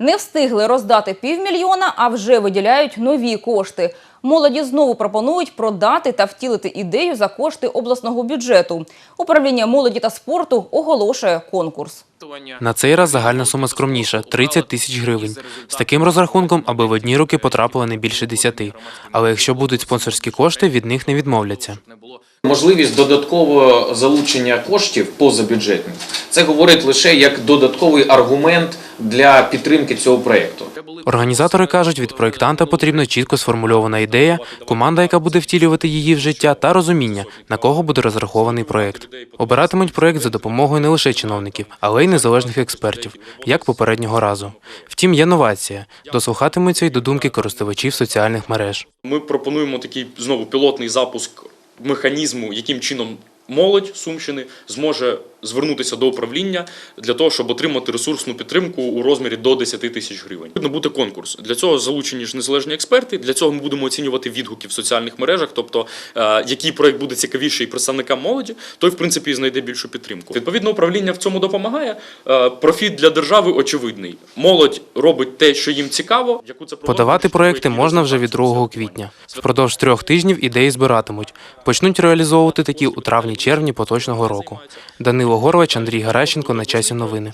Не встигли роздати півмільйона, а вже виділяють нові кошти. Молоді знову пропонують продати та втілити ідею за кошти обласного бюджету. Управління молоді та спорту оголошує конкурс. На цей раз загальна сума скромніша 30 тисяч гривень. З таким розрахунком, аби в одні руки потрапило не більше 10. Але якщо будуть спонсорські кошти, від них не відмовляться. Можливість додаткового залучення коштів позабюджетних це говорить лише як додатковий аргумент для підтримки цього проєкту. Організатори кажуть, від проєктанта потрібна чітко сформульована ідея, команда, яка буде втілювати її в життя, та розуміння, на кого буде розрахований проєкт. Обиратимуть проєкт за допомогою не лише чиновників, але й незалежних експертів, як попереднього разу. Втім, є новація. Дослухатимуться й до думки користувачів соціальних мереж. Ми пропонуємо такий знову пілотний запуск механізму, яким чином молодь Сумщини зможе звернутися до управління для того, щоб отримати ресурсну підтримку у розмірі до 10 тисяч гривень. Буде бути конкурс. Для цього залучені ж незалежні експерти. Для цього ми будемо оцінювати відгуки в соціальних мережах. Тобто, е, який проект буде цікавіший представникам молоді, той в принципі і знайде більшу підтримку. Відповідно, управління в цьому допомагає. Е, Профіт для держави очевидний. Молодь робить те, що їм цікаво. Яку це Подавати проекти можна вже від 2 квітня. Впродовж трьох тижнів ідеї збиратимуть. Почнуть реалізовувати такі у травні-червні поточного року. Данило Горович, Андрій Гаращенко на часі новини.